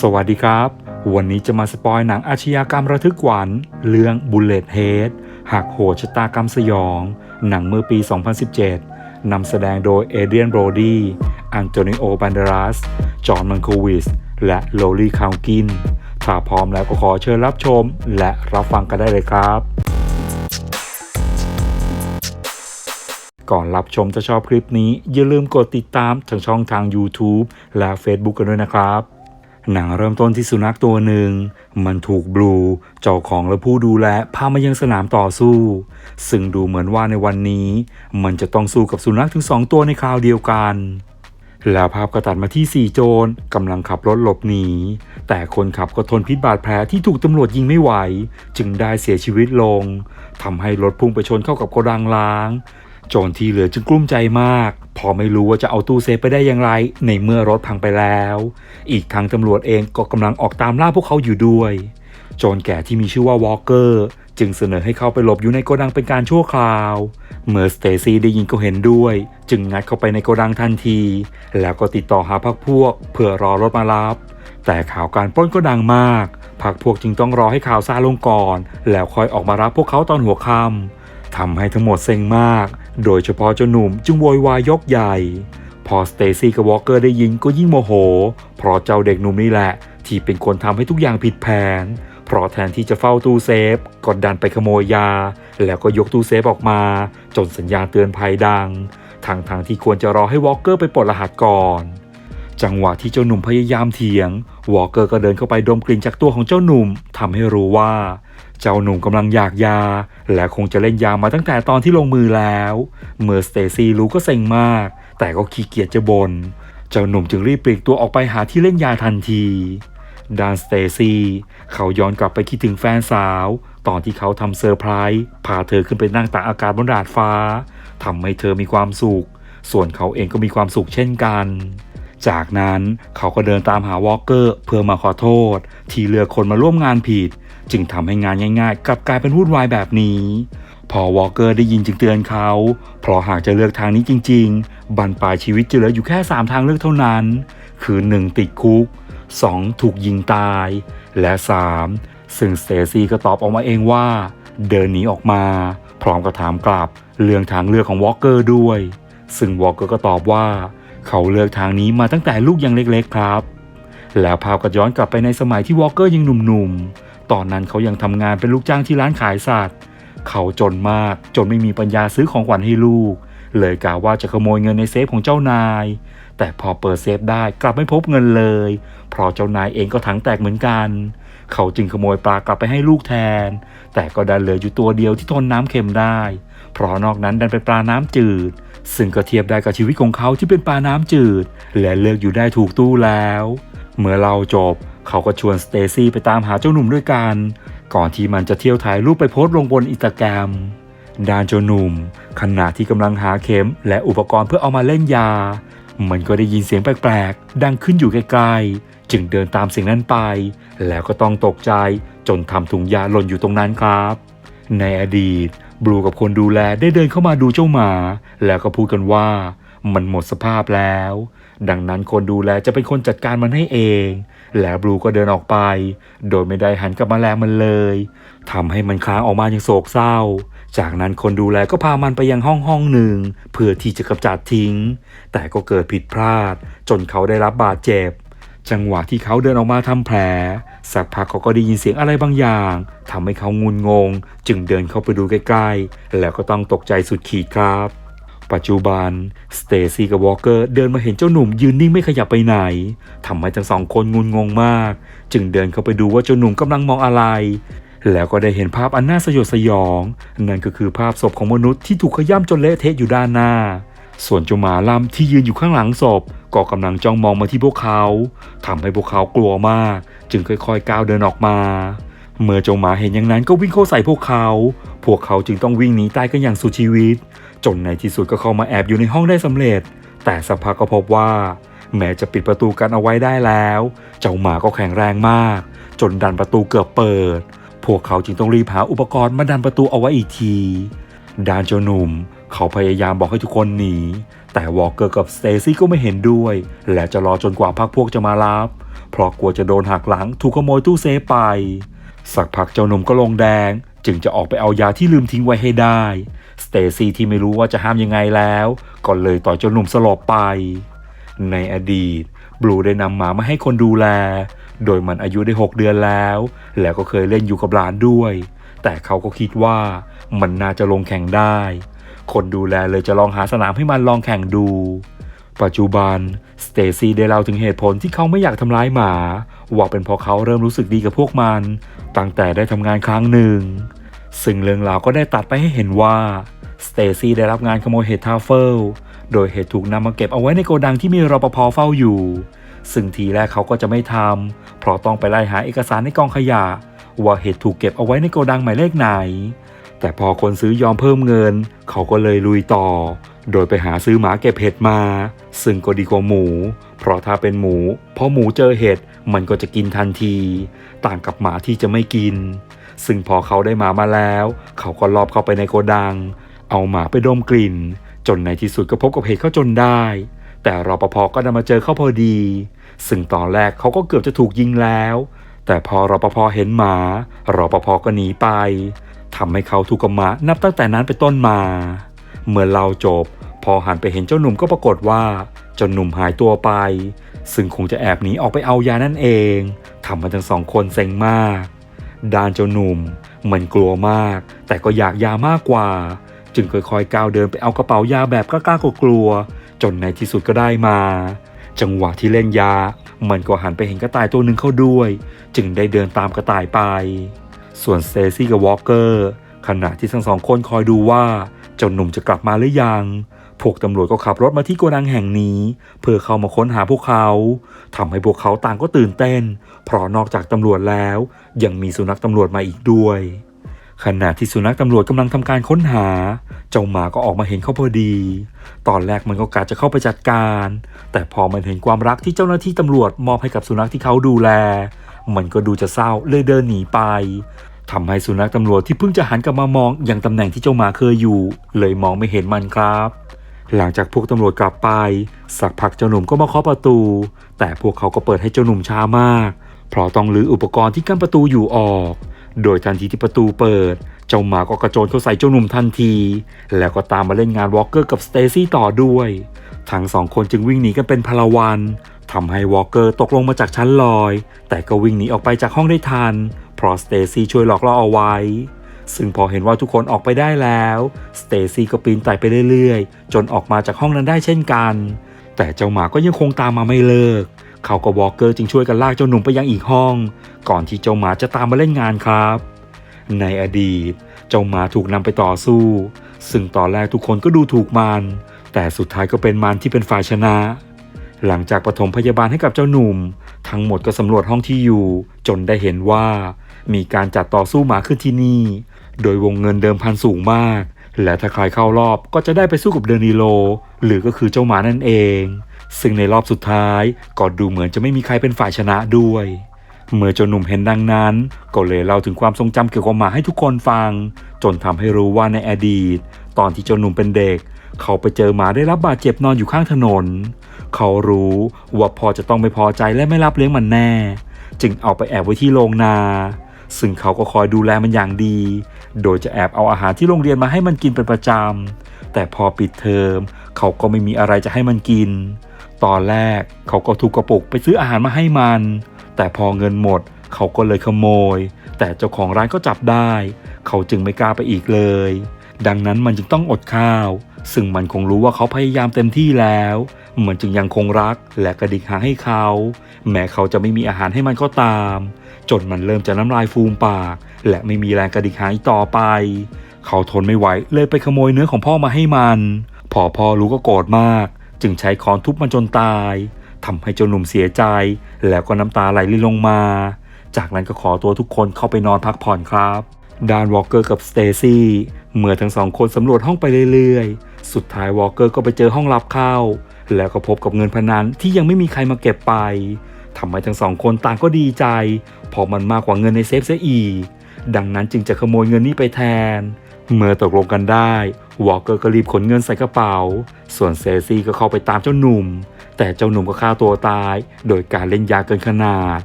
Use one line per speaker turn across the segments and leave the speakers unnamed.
สวัสดีครับ วันนี้จะมาสปอยหนังอาชญากรรมระทึกขวัญเรื่อง Bullet Head หักโหดชะตากรรมสยอง หนังเมื่อปี 2017 นำแสดงโดยเอเดียนโบรดีอันโตนิโอบันเดรัส จอห์นมันโควิส และโลลี่คาวกิน ถ้าพร้อมแล้วก็ขอเชิญรับชม และรับฟังกันได้เลยครับ ก่อนรับชมจะชอบคลิปนี้ อย่าลืมกดติดตามทางช่องทาง YouTube และ Facebook กันด้วยนะครับ หนังเริ่มต้นที่สุนัขตัวหนึ่ง มันถูกบลูเจ้าของและผู้ดูแลพามายังสนามต่อสู้ ซึ่งดูเหมือนว่าในวันนี้ มันจะต้องสู้กับสุนัขถึงสองตัวในคราวเดียวกัน แล้วภาพก็ตัดมาที่สี่โจรกำลังขับรถหลบหนี แต่คนขับก็ทนพิษบาดแผลที่ถูกตำรวจยิงไม่ไหว จึงได้เสียชีวิตลงทำให้รถพุ่งไปชนเข้ากับโกดังล้าง โจรที่เหลือจึงกลุ้มใจมาก พอไม่รู้ว่าจะเอาตู้เซฟไปได้อย่างไร ในเมื่อรถพังไปแล้ว อีกทั้งตำรวจเองก็กำลังออกตามล่าพวกเขาอยู่ด้วย โจรแก่ที่มีชื่อว่าวอลเกอร์จึงเสนอให้เข้าไปหลบอยู่ในโกดังเป็นการชั่วคราว เมื่อสเตซี่ได้ยินก็เห็นด้วย จึงงัดเข้าไปในโกดังทันที แล้วก็ติดต่อหาพักพวก เพื่อรอรถมารับ แต่ข่าวการปล้นก็ดังมาก พักพวกจึงต้องรอให้ข่าวซาลงก่อน แล้วค่อยออกมารับพวกเขาตอนหัวค่ำทำให้ทั้งหมดเซ็งมาก โดยเฉพาะเจ้าหนุ่มจึงโวยวายยกใหญ่ พอสเตซี่กับวอลเกอร์ได้ยินก็ยิ่งโมโห เพราะเจ้าเด็กหนุ่มนี่แหละ ที่เป็นคนทำให้ทุกอย่างผิดแผน เพราะแทนที่จะเฝ้าตู้เซฟก็ดันไปขโมยยา แล้วก็ยกตู้เซฟออกมา จนสัญญาณเตือนภัยดังทางทางที่ควรจะรอให้วอลเกอร์ไปปลดรหัสก่อน จังหวะที่เจ้าหนุ่มพยายามเถียง วอลเกอร์ก็เดินเข้าไปดมกลิ่นจากตัวของเจ้าหนุ่มทำให้รู้ว่า เจ้าหนุ่มกำลังอยากยา และคงจะเล่นยามาตั้งแต่ตอนที่ลงมือแล้ว เมื่อสเตซี่รู้ก็เซ็งมาก แต่ก็ขี้เกียจจะบน่นเจ้าหนุ่มจึงรีบปลีกตัวออกไปหาที่เล่นยาทันทีด้านสเตซี่เขาย้อนกลับไปคิดถึงแฟนสาว ตอนที่เขาทำเซอร์ไพรส์พาเธอขึ้นไปนั่งตากอากาศบนดาดฟ้าทำให้เธอมีความสุข ส่วนเขาเองก็มีความสุขเช่นกัน จากนั้นเขาก็เดินตามหาวอลเกอร์ เพื่อมาขอโทษ ที่เลือกคนมาร่วมงานผิด จึงทำให้งานง่ายๆกลับกลายเป็นวุ่นวายแบบนี้ พอวอลเกอร์ได้ยินจึงเตือนเขา เพราะหากจะเลือกทางนี้จริง ๆ บันปลายชีวิตจะเหลืออยู่แค่ 3 ทางเลือกเท่านั้น คือ 1 ติดคุก 2 ถูกยิงตาย และ 3 ซึ่งสเตซี่ก็ตอบออกมาเองว่า เดินหนีออกมา พร้อมกับถามกลับเรื่องทางเลือกของวอลเกอร์ด้วย ซึ่งวอลเกอร์ก็ตอบว่า เขาเลือกทางนี้มาตั้งแต่ลูกยังเล็กๆครับแล้วภาพก็ย้อนกลับไปในสมัยที่วอลเกอร์ยังหนุ่มๆ ตอนนั้นเขายังทำงานเป็นลูกจ้างที่ร้านขายสัตว์เขาจนมากจนไม่มีปัญญาซื้อของขวัญให้ลูก เลยกล่าวว่าจะขโมยเงินในเซฟของเจ้านาย แต่พอเปิดเซฟได้กลับไม่พบเงินเลย เพราะเจ้านายเองก็ถังแตกเหมือนกัน เขาจึงขโมยปลากลับไปให้ลูกแทน แต่ก็ดันเหลืออยู่ตัวเดียวที่ทนน้ำเค็มได้ เพราะนอกนั้นดันเป็นปลาน้ำจืด ซึ่งก็เทียบได้กับชีวิตของเขาที่เป็นปลาน้ำจืด และเลือกอยู่ได้ถูกตู้แล้ว เมื่อเราจบ เขาก็ชวนสเตซี่ไปตามหาเจ้าหนุ่มด้วยกัน ก่อนที่มันจะเที่ยวถ่ายรูปไปโพสต์ลงบนอินสตาแกรมดานเจ้าหนุ่มขณะที่กำลังหาเข็มและอุปกรณ์เพื่อเอามาเล่นยา มันก็ได้ยินเสียงแปลกๆ ดังขึ้นอยู่ใกลๆ จึงเดินตามเสียงนั้นไป แล้วก็ต้องตกใจจนทำถุงยาหล่นอยู่ตรงนั้นครับ ในอดีต บลูกับคนดูแลได้เดินเข้ามาดูเจ้าหมา แล้วก็พูดกันว่า มันหมดสภาพแล้ว ดังนั้นคนดูแลจะเป็นคนจัดการมันให้เอง แล้วบลูก็เดินออกไป โดยไม่ได้หันกลับมาแลมันเลยทำให้มันค้างออกมาอย่างโศกเศร้า จากนั้นคนดูแลก็พามันไปยังห้องห้องหนึ่ง เพื่อที่จะกำจัดทิ้ง แต่ก็เกิดผิดพลาด จนเขาได้รับบาดเจ็บ จังหวะที่เขาเดินออกมาทำแผล สักพักเขาก็ได้ยินเสียงอะไรบางอย่างทำให้เขางุนงง จึงเดินเข้าไปดูใกล้ๆ แล้วก็ต้องตกใจสุดขีดครับ ปัจจุบันสเตซี่กับวอลเกอร์เดินมาเห็นเจ้าหนุ่มยืนนิ่งไม่ขยับไปไหนทำให้ทั้งสองคนงุนงงมาก จึงเดินเข้าไปดูว่าเจ้าหนุ่มกำลังมองอะไร แล้วก็ได้เห็นภาพอันน่าสยดสยอง นั่นก็คือภาพศพของมนุษย์ที่ถูกขย้ำจนเละเทะอยู่ด้านหน้า ส่วนเจ้าหมาลำที่ยืนอยู่ข้างหลังศพก็กำลังจ้องมองมาที่พวกเขาทำให้พวกเขากลัวมาก จึงค่อยๆก้าวเดินออกมา เมื่อเจ้าหมาเห็นอย่างนั้นก็วิ่งเข้าใส่พวกเขา พวกเขาจึงต้องวิ่งหนีตายกันอย่างสุดชีวิต จนในที่สุดก็เข้ามาแอบอยู่ในห้องได้สำเร็จ แต่สักพักก็พบว่า แม้จะปิดประตูกันเอาไว้ได้แล้ว เจ้าหมาก็แข็งแรงมาก จนดันประตูเกือบเปิด พวกเขาจึงต้องรีบหาอุปกรณ์มาดันประตูเอาไว้อีกทีดานเจ้าหนุ่มเขาพยายามบอกให้ทุกคนหนี แต่วอลเกอร์กับสเตซี่ก็ไม่เห็นด้วย และจะรอจนกว่าพักพวกจะมารับ เพราะกลัวจะโดนหักหลังถูกขโมยตู้เซฟไป สักพักเจ้าหนุ่มก็ลงแดง จึงจะออกไปเอายาที่ลืมทิ้งไว้ให้ได้ สเตซี่ที่ไม่รู้ว่าจะห้ามยังไงแล้ว ก็เลยต่อยเจ้าหนุ่มสลบไป ในอดีต บลูได้นำหมามาให้คนดูแล โดยมันอายุได้ 6 เดือนแล้ว แล้วก็เคยเล่นอยู่กับหลานด้วย แต่เขาก็คิดว่ามันน่าจะลงแข่งได้ คนดูแลเลยจะลองหาสนามให้มันลองแข่งดู ปัจจุบันสเตซี่ได้เล่าถึงเหตุผลที่เขาไม่อยากทำร้ายหมา ว่าเป็นเพราะเขาเริ่มรู้สึกดีกับพวกมัน ตั้งแต่ได้ทำงานครั้งหนึ่ง ซึ่งเรื่องราวก็ได้ตัดไปให้เห็นว่าสเตซี่ได้รับงานขโมยเห็ดทาเฟิลโดยเห็ดถูกนำมาเก็บเอาไว้ในโกดังที่มีรปภเฝ้าอยู่ ซึ่งทีแรกเขาก็จะไม่ทำเพราะต้องไปไล่หาเอกสารในกองขยะ ว่าเห็ดถูกเก็บเอาไว้ในโกดังหมายเลขไหน แต่พอคนซื้อยอมเพิ่มเงิน เขาก็เลยลุยต่อ โดยไปหาซื้อหมาเก็บเห็ดมา ซึ่งก็ดีกว่าหมู เพราะถ้าเป็นหมูพอหมูเจอเห็ด มันก็จะกินทันที ต่างกับหมาที่จะไม่กิน ซึ่งพอเขาได้หมามาแล้ว เขาก็ลอบเข้าไปในโกดัง เอาหมาไปดมกลิ่น จนในที่สุดก็พบกับเห็ดเข้าจนได้ แต่รปภก็ดันมาเจอเข้าพอดี ซึ่งตอนแรกเขาก็เกือบจะถูกยิงแล้ว แต่พอรปภเห็นหมารปภก็หนีไปทำให้เขาถูกกับหมานับตั้งแต่นั้นเป็นต้นมา เมื่อเล่าจบ พอหันไปเห็นเจ้าหนุ่มก็ปรากฏว่าเจ้าหนุ่มหายตัวไป ซึ่งคงจะแอบหนีออกไปเอายานั่นเองทำให้ทั้งสองคนเซ็งมาก ดานเจ้าหนุ่มเหมือนกลัวมาก แต่ก็อยากยามากกว่า จึงค่อยๆก้าวเดินไปเอากระเป๋ายาแบบกล้าๆกลัวๆจนในที่สุดก็ได้มา จังหวะที่เล่นยา มันก็หันไปเห็นกระต่ายตัวหนึ่งเข้าด้วย จึงได้เดินตามกระต่ายไป ส่วนเตซี่กับวอลเกอร์ขณะที่ทั้งสองคนคอยดูว่าเจ้าหนุ่มจะกลับมาหรือยัง พวกตำรวจก็ขับรถมาที่โกดังแห่งนี้ เพื่อเข้ามาค้นหาพวกเขาทำให้พวกเขาต่างก็ตื่นเต้น เพราะนอกจากตำรวจแล้ว ยังมีสุนัขตำรวจมาอีกด้วย ขณะที่สุนัขตำรวจกำลังทำการค้นหา เจ้าหมาก็ออกมาเห็นเขาพอดี ตอนแรกมันก็กะจะเข้าไปจัดการ แต่พอมันเห็นความรักที่เจ้าหน้าที่ตำรวจมอบให้กับสุนัขที่เขาดูแล มันก็ดูจะเศร้าเลยเดินหนีไปทำให้สุนัขตำรวจที่เพิ่งจะหันกลับมามองอย่างตำแหน่งที่เจ้าหมาเคยอยู่ เลยมองไม่เห็นมันครับ หลังจากพวกตำรวจกลับไป สักพักเจ้าหนุ่มก็มาเคาะประตู แต่พวกเขาก็เปิดให้เจ้าหนุ่มช้ามาก เพราะต้องรื้ออุปกรณ์ที่กั้นประตูอยู่ออก โดยทันทีที่ประตูเปิด เจ้าหมาก็กระโจนเข้าใส่เจ้าหนุ่มทันที แล้วก็ตามมาเล่นงานวอลเกอร์กับสเตซี่ต่อด้วย ทั้งสองคนจึงวิ่งหนีกันเป็นพลวันทำให้วอลเกอร์ตกลงมาจากชั้นลอย แต่ก็วิ่งหนีออกไปจากห้องได้ทัน เพราะสเตซี่ช่วยหลอกล่อเอาไว้ ซึ่งพอเห็นว่าทุกคนออกไปได้แล้วสเตซี่ก็ปีนไต่ไปเรื่อยๆ จนออกมาจากห้องนั้นได้เช่นกัน แต่เจ้าหมาก็ยังคงตามมาไม่เลิก เขากับวอลเกอร์จึงช่วยกันลากเจ้าหนุ่มไปยังอีกห้อง ก่อนที่เจ้าหมาจะตามมาเล่นงานครับ ในอดีต เจ้าหมาถูกนำไปต่อสู้ ซึ่งตอนแรกทุกคนก็ดูถูกมัน แต่สุดท้ายก็เป็นมันที่เป็นฝ่ายชนะ หลังจากปฐมพยาบาลให้กับเจ้าหนุ่ม ทั้งหมดก็สำรวจห้องที่อยู่ จนได้เห็นว่า มีการจัดต่อสู้หมาขึ้นที่นี่ โดยวงเงินเดิมพันสูงมาก และถ้าใครเข้ารอบก็จะได้ไปสู้กับเดนิโล หรือก็คือเจ้าหมานั่นเอง ซึ่งในรอบสุดท้ายก็ดูเหมือนจะไม่มีใครเป็นฝ่ายชนะด้วย เมื่อเจ้าหนุ่มเห็นดังนั้น ก็เลยเล่าถึงความทรงจำเกี่ยวกับหมาให้ทุกคนฟัง จนทำให้รู้ว่าในอดีต ตอนที่เจ้าหนุ่มเป็นเด็ก เขาไปเจอหมาได้รับบาดเจ็บนอนอยู่ข้างถนน เขารู้ว่าพอจะต้องไม่พอใจและไม่รับเลี้ยงมันแน่ จึงเอาไปแอบไว้ที่โรงนา ซึ่งเขาก็คอยดูแลมันอย่างดี โดยจะแอบเอาอาหารที่โรงเรียนมาให้มันกินเป็นประจำแต่พอปิดเทอม เขาก็ไม่มีอะไรจะให้มันกิน ตอนแรกเขาก็ถูกกระปุกไปซื้ออาหารมาให้มัน แต่พอเงินหมดเขาก็เลยขโมย แต่เจ้าของร้านก็จับได้ เขาจึงไม่กล้าไปอีกเลย ดังนั้นมันจึงต้องอดข้าว ซึ่งมันคงรู้ว่าเขาพยายามเต็มที่แล้ว มันจึงยังคงรักและกระดิกหางให้เขา แม้เขาจะไม่มีอาหารให้มันก็ตาม จนมันเริ่มจะน้ำลายฟูมปาก และไม่มีแรงกระดิกหางอีกต่อไป เขาทนไม่ไหวเลยไปขโมยเนื้อของพ่อมาให้มัน พอพ่อรู้ก็โกรธมาก จึงใช้ค้อนทุบมันจนตายทำให้เจ้าหนุ่มเสียใจ แล้วก็น้ำตาไหลริลงมา จากนั้นก็ขอตัวทุกคนเข้าไปนอนพักผ่อนครับดานวอลเกอร์กับสเตซี่เมื่อทั้งสองคนสำรวจห้องไปเรื่อยๆ สุดท้ายวอลเกอร์ก็ไปเจอห้องลับเข้า แล้วก็พบกับเงินพนันที่ยังไม่มีใครมาเก็บไปทำให้ทั้งสองคนต่างก็ดีใจเพราะมันมากกว่าเงินในเซฟเสียอีก ดังนั้นจึงจะขโมยเงินนี้ไปแทน เมื่อตกลงกันได้วอลเกอร์ก็รีบขนเงินใส่กระเป๋า ส่วนเซซี่ก็เข้าไปตามเจ้าหนุ่ม แต่เจ้าหนุ่มก็ฆ่าตัวตาย โดยการเล่นยาเกินขนาด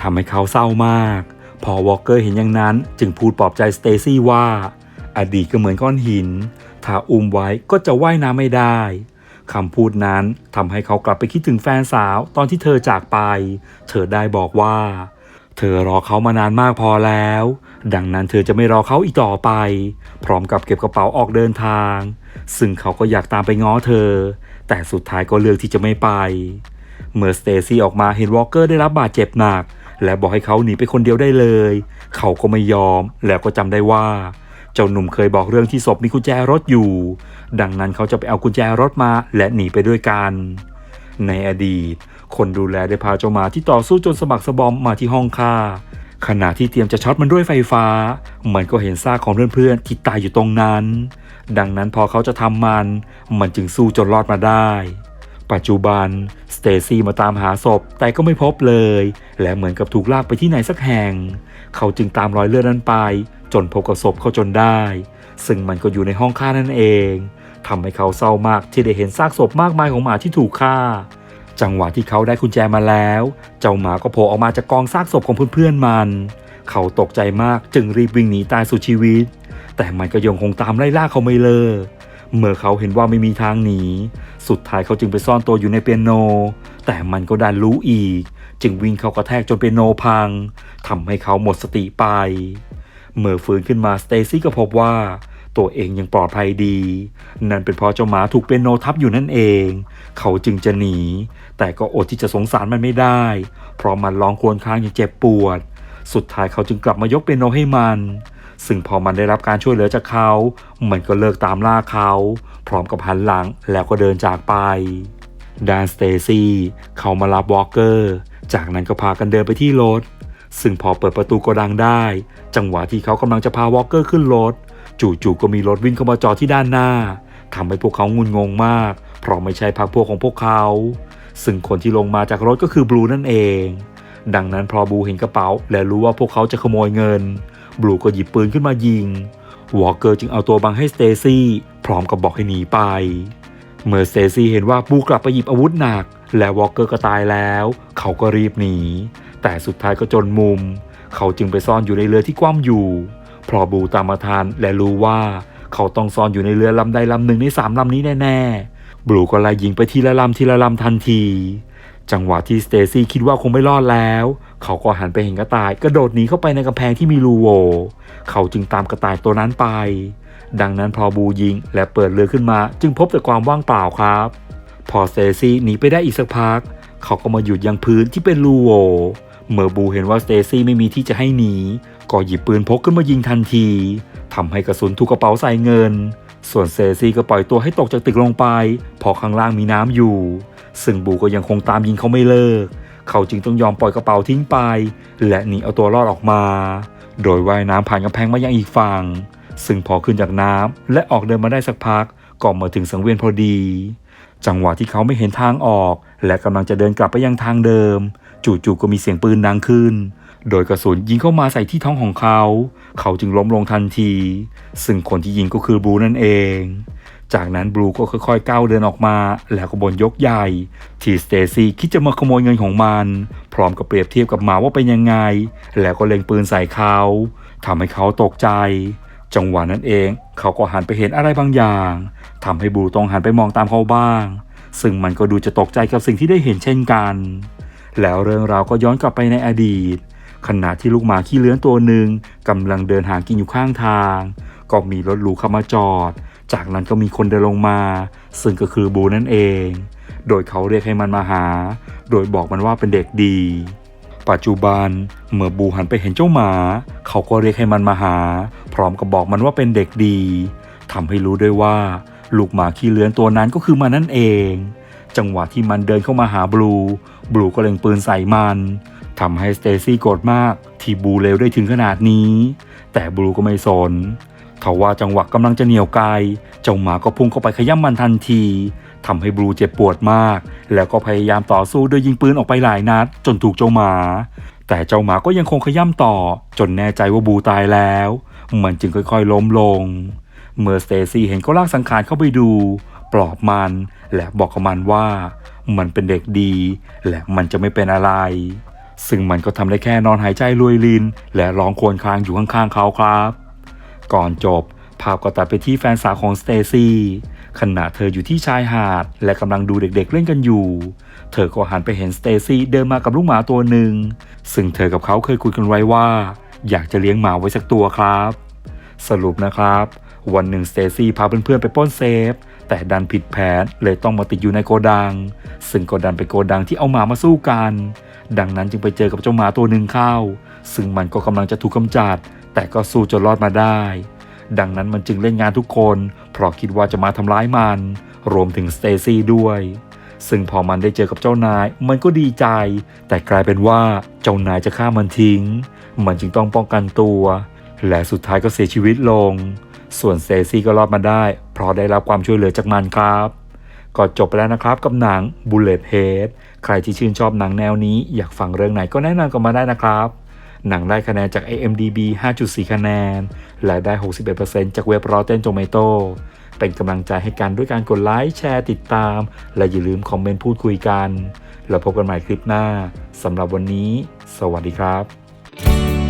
ทำให้เขาเศร้ามาก พอวอลเกอร์เห็นอย่างนั้น จึงพูดปลอบใจสเตซี่ว่า อดีตก็เหมือนก้อนหิน ถ้าอุ้มไว้ก็จะว่ายน้ำไม่ได้ คำพูดนั้นทำให้เขากลับไปคิดถึงแฟนสาวตอนที่เธอจากไป เธอได้บอกว่า เธอรอเขามานานมากพอแล้ว ดังนั้นเธอจะไม่รอเขาอีกต่อไป พร้อมกับเก็บกระเป๋าออกเดินทาง ซึ่งเขาก็อยากตามไปง้อเธอ แต่สุดท้ายก็เลือกที่จะไม่ไป เมื่อสเตซี่ออกมาเห็นวอลเกอร์ได้รับบาดเจ็บหนัก และบอกให้เขาหนีไปคนเดียวได้เลย เขาก็ไม่ยอมแล้วก็จำได้ว่าเจ้าหนุ่มเคยบอกเรื่องที่ศพมีกุญแจรถอยู่ ดังนั้นเขาจะไปเอากุญแจรถมาและหนีไปด้วยกัน ในอดีต คนดูแลได้พาเจ้าหมาที่ต่อสู้จนสะบักสะบอมมาที่ห้องฆ่าขณะที่เตรียมจะช็อตมันด้วยไฟฟ้า มันก็เห็นซากของเพื่อนๆที่ตายอยู่ตรงนั้น ดังนั้นพอเขาจะทำมัน มันจึงสู้จนรอดมาได้ ปัจจุบันสเตซี่มาตามหาศพแต่ก็ไม่พบเลย และเหมือนกับถูกลากไปที่ไหนสักแห่ง เขาจึงตามรอยเลือดนั้นไป จนพบกับศพเขาจนได้ ซึ่งมันก็อยู่ในห้องฆ่านั่นเอง ทำให้เขาเศร้ามากที่ได้เห็นซากศพมากมายของหมาที่ถูกฆ่า จังหวะที่เขาได้กุญแจมาแล้ว เจ้าหมาก็โผล่ออกมาจากกองซากศพของเพื่อนๆมัน เขาตกใจมากจึงรีบวิ่งหนีตายสุดชีวิต แต่มันก็ยังคงตามไล่ล่าเขาไม่เลิกเมื่อเขาเห็นว่าไม่มีทางหนี สุดท้ายเขาจึงไปซ่อนตัวอยู่ในเปียโน แต่มันก็ดันรู้อีก จึงวิ่งเข้ากระแทกจนเปียโนพังทำให้เขาหมดสติไป เมื่อฟื้นขึ้นมาสเตซี่ก็พบว่า ตัวเองยังปลอดภัยดี นั่นเป็นเพราะเจ้าหมาถูกเปียโนทับอยู่นั่นเอง เขาจึงจะหนี แต่ก็อดที่จะสงสารมันไม่ได้ เพราะมันร้องครวญครางอย่างเจ็บปวด สุดท้ายเขาจึงกลับมายกเปียโนให้มัน ซึ่งพอมันได้รับการช่วยเหลือจากเขา มันก็เลิกตามล่าเขา พร้อมกับหันหลังแล้วก็เดินจากไปดานสเตซี่เขามารับวอลเกอร์ จากนั้นก็พากันเดินไปที่รถ ซึ่งพอเปิดประตูโกดังได้ จังหวะที่เขากำลังจะพาวอลเกอร์ขึ้นรถ จู่ๆก็มีรถวิ่งเข้ามาจอดที่ด้านหน้าทำให้พวกเขางุนงงมาก เพราะไม่ใช่พักพวกของพวกเขา ซึ่งคนที่ลงมาจากรถก็คือบลูนั่นเอง ดังนั้นพอบลูเห็นกระเป๋า และรู้ว่าพวกเขาจะขโมยเงิน บลูก็หยิบปืนขึ้นมายิงวอลเกอร์จึงเอาตัวบังให้สเตซี่พร้อมกับบอกให้หนีไป เมื่อสเตซี่เห็นว่าบลูกลับไปหยิบอาวุธหนัก และวอลเกอร์ก็ตายแล้ว เขาก็รีบหนี แต่สุดท้ายก็จนมุม เขาจึงไปซ่อนอยู่ในเรือที่คว่ำอยู่ พราะบลูตามมาทันและรู้ว่า เขาต้องซ่อนอยู่ในเรือลำใดลำหนึ่งในสามลำนี้แน่ๆ บลูก็ไล่ยิงไปทีละลำทีละลำทันที จังหวะที่สเตซี่คิดว่าคงไม่รอดแล้ว เขาก็หันไปเห็นกระต่ายกระโดดหนีเข้าไปในกำแพงที่มีรูโว่เขาจึงตามกระต่ายตัวนั้นไป ดังนั้นพอบูยิงและเปิดเรือขึ้นมา จึงพบแต่ความว่างเปล่าครับ พอสเตซี่หนีไปได้อีกสักพัก เขาก็มาหยุดยังพื้นที่เป็นรูโว่เมื่อบูเห็นว่าสเตซี่ไม่มีที่จะให้หนี ก็หยิบปืนพกขึ้นมายิงทันทีทำให้กระสุนถูกกระเป๋าใส่เงิน ส่วนเซซี่ก็ปล่อยตัวให้ตกจากตึกลงไป พอข้างล่างมีน้ำอยู่ ซึ่งบูก็ยังคงตามยิงเขาไม่เลิก เขาจึงต้องยอมปล่อยกระเป๋าทิ้งไป และหนีเอาตัวรอดออกมา โดยว่ายน้ำผ่านกำแพงมายังอีกฝั่ง ซึ่งพอขึ้นจากน้ำและออกเดินมาได้สักพักก็มาถึงสังเวียนพอดี จังหวะที่เขาไม่เห็นทางออก และกำลังจะเดินกลับไปยังทางเดิม จู่ๆก็มีเสียงปืนดังขึ้น โดยกระสุนยิงเข้ามาใส่ที่ท้องของเขา เขาจึงล้มลงทันที ซึ่งคนที่ยิงก็คือบลูนั่นเอง จากนั้นบลูก็ค่อยๆก้าวเดินออกมา แล้วก็บนยกใหญ่ ที่สเตซี่คิดจะมาขโมยเงินของมัน พร้อมกับเปรียบเทียบกับหมาว่าเป็นยังไง แล้วก็เล็งปืนใส่เขาทำให้เขาตกใจ จังหวะนั้นเอง เขาก็หันไปเห็นอะไรบางอย่างทำให้บลูต้องหันไปมองตามเขาบ้าง ซึ่งมันก็ดูจะตกใจกับสิ่งที่ได้เห็นเช่นกัน แล้วเรื่องราวก็ย้อนกลับไปในอดีต ขณะที่ลูกหมาขี้เลื้อนตัวหนึ่งกำลังเดินหากินอยู่ข้างทาง ก็มีรถหรูเข้ามาจอด จากนั้นก็มีคนเดินลงมา ซึ่งก็คือบูนั่นเอง โดยเขาเรียกให้มันมาหา โดยบอกมันว่าเป็นเด็กดี ปัจจุบันเมื่อบูหันไปเห็นเจ้าหมา เขาก็เรียกให้มันมาหา พร้อมกับบอกมันว่าเป็นเด็กดีทำให้รู้ด้วยว่า ลูกหมาขี้เลื้อนตัวนั้นก็คือมันนั่นเองจังหวะที่มันเดินเข้ามาหาบลู บลูก็เล็งปืนใส่มัน ทำให้สเตซี่โกรธมากที่บูเลวได้ถึงขนาดนี้ แต่บูก็ไม่สนทว่าจังหวะกำลังจะเหนี่ยวไกลเจ้าหมาก็พุ่งเข้าไปขย้ำมันทันทีทำให้บลูเจ็บปวดมาก แล้วก็พยายามต่อสู้โดยยิงปืนออกไปหลายนัด จนถูกเจ้าหมา แต่เจ้าหมาก็ยังคงขย้ำต่อ จนแน่ใจว่าบลูตายแล้ว มันจึงค่อยๆล้มลง เมื่อสเตซี่เห็นก็ลากสังขารเข้าไปดู ปลอบมัน และบอกกับมันว่า มันเป็นเด็กดี และมันจะไม่เป็นอะไร ซึ่งมันก็ทำได้แค่นอนหายใจรวยลิน และร้องครวญครางอยู่ข้างๆเขาครับ ก่อนจบ ภาพก็ตัดไปที่แฟนสาวของสเตซี่ขณะเธออยู่ที่ชายหาด และกำลังดูเด็กๆเล่นกันอยู่ เธอก็หันไปเห็นสเตซี่เดินมากับลูกหมาตัวหนึ่ง ซึ่งเธอกับเขาเคยคุยกันไว้ว่า อยากจะเลี้ยงหมาไว้สักตัวครับ สรุปนะครับ วันหนึ่งสเตซี่พาเพื่อนๆไปป้นเซฟ แต่ดันผิดแผนเลยต้องมาติดอยู่ในโกดัง ซึ่งก็ดันไปนโกดังที่เอาหมามาสู้กัน ดังนั้นจึงไปเจอกับเจ้าหมาตัวหนึ่งเข้า ซึ่งมันก็กำลังจะถูกกำจัด แต่ก็สู้จนรอดมาได้ ดังนั้นมันจึงเล่นงานทุกคน เพราะคิดว่าจะมาทำร้ายมัน รวมถึงสเตซี่ด้วย ซึ่งพอมันได้เจอกับเจ้านาย มันก็ดีใจ แต่กลายเป็นว่าเจ้านายจะฆ่ามันทิ้ง มันจึงต้องป้องกันตัว และสุดท้ายก็เสียชีวิตลง ส่วนสเตซี่ก็รอดมาได้ ราะได้รับความช่วยเหลือจากมันครับก็จบไปแล้วนะครับกับหนัง Bullet Head ใครที่ชื่นชอบหนังแนวนี้อยากฟังเรื่องไหนก็แนะนำกันมาได้นะครับ หนังได้คะแนนจาก IMDB 5.4 คะแนน และได้ 61%จากเว็บ Rotten Tomato เป็นกำลังใจให้กันด้วยการกดไลค์แชร์ติดตาม และอย่าลืมคอมเมนต์พูดคุยกัน แล้วพบกันใหม่คลิปหน้าสำหรับวันนี้ สวัสดีครับ